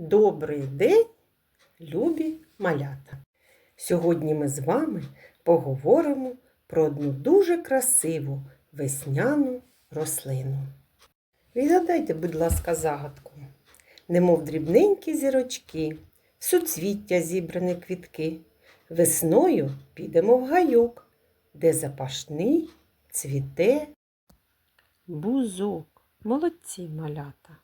Добрий день, любі малята! Сьогодні ми з вами поговоримо про одну дуже красиву весняну рослину. Відгадайте, будь ласка, загадку. Немов дрібненькі зірочки, суцвіття зібрані квітки. Весною підемо в гайок, де запашний цвіте бузок. Молодці малята.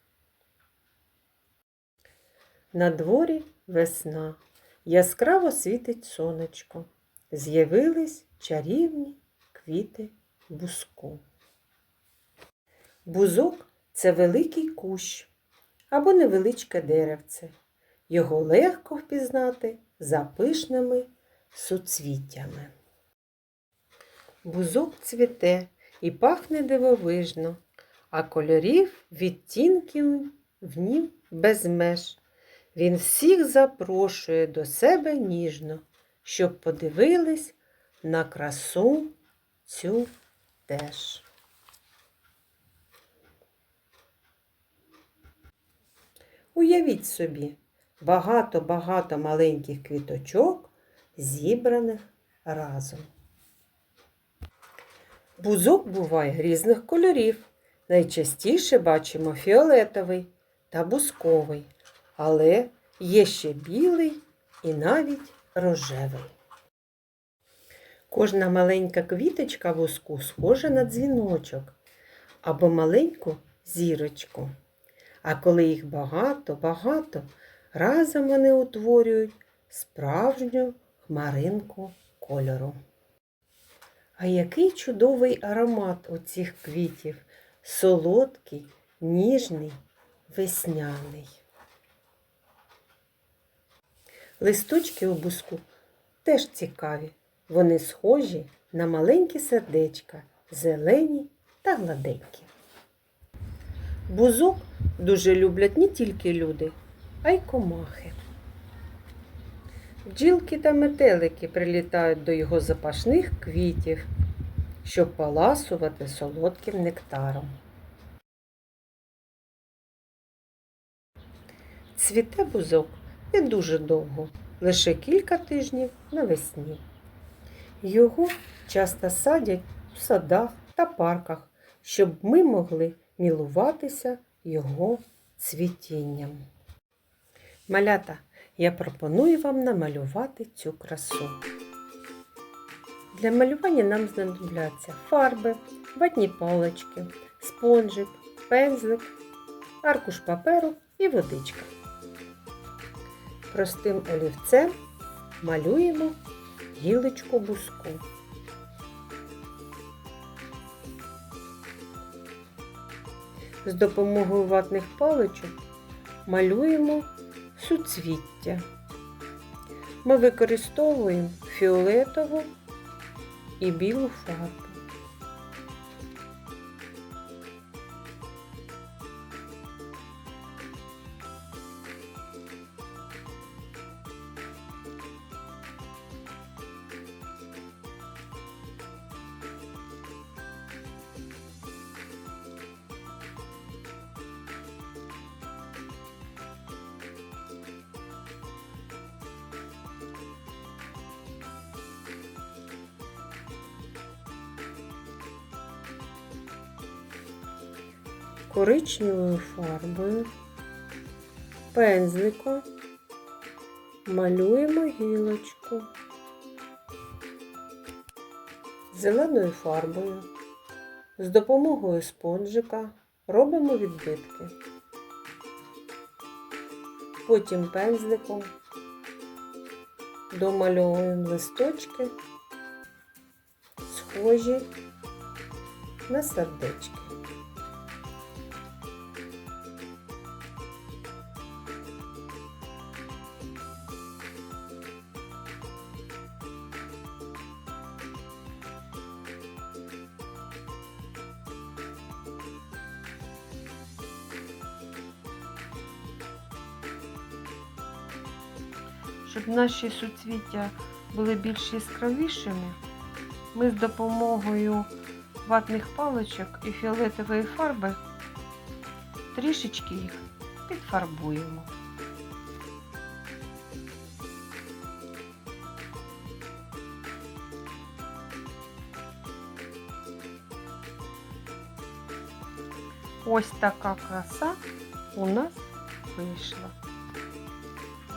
На дворі весна, яскраво світить сонечко. З'явились чарівні квіти бузку. Бузок це великий кущ або невеличке деревце. Його легко впізнати за пишними суцвіттями. Бузок цвіте і пахне дивовижно, а кольорів відтінків в нім без меж. Він всіх запрошує до себе ніжно, щоб подивились на красу цю теж. Уявіть собі, багато-багато маленьких квіточок, зібраних разом. Бузок буває різних кольорів. Найчастіше бачимо фіолетовий та бузковий, але є ще білий і навіть рожевий. Кожна маленька квіточка бузку схожа на дзвіночок або маленьку зірочку. А коли їх багато-багато, разом вони утворюють справжню хмаринку кольору. А який чудовий аромат у цих квітів, солодкий, ніжний, весняний. Листочки у буску теж цікаві. Вони схожі на маленькі сердечка, зелені та гладенькі. Бузок дуже люблять не тільки люди, а й комахи. Бджілки та метелики прилітають до його запашних квітів, щоб поласувати солодким нектаром. Цвіте бузок не дуже довго, лише кілька тижнів навесні. Його часто садять у садах та парках, щоб ми могли мілуватися його цвітінням. Малята, я пропоную вам намалювати цю красу. Для малювання нам знадобляться фарби, ватні палички, спонжик, пензлик, аркуш паперу і водичка. Простим олівцем малюємо гілочку буску. З допомогою ватних паличок малюємо суцвіття. Ми використовуємо фіолетову і білу фарбу. Коричневою фарбою, пензликом малюємо гілочку, зеленою фарбою. З допомогою спонжика робимо відбитки. Потім пензликом домальовуємо листочки, схожі на сердечки. Щоб наші суцвіття були більш яскравішими, ми з допомогою ватних паличок і фіолетової фарби трішечки їх підфарбуємо. Ось така краса у нас вийшла.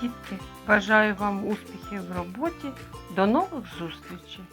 Дітки, бажаю вам успіхів в роботі. До нових зустрічей!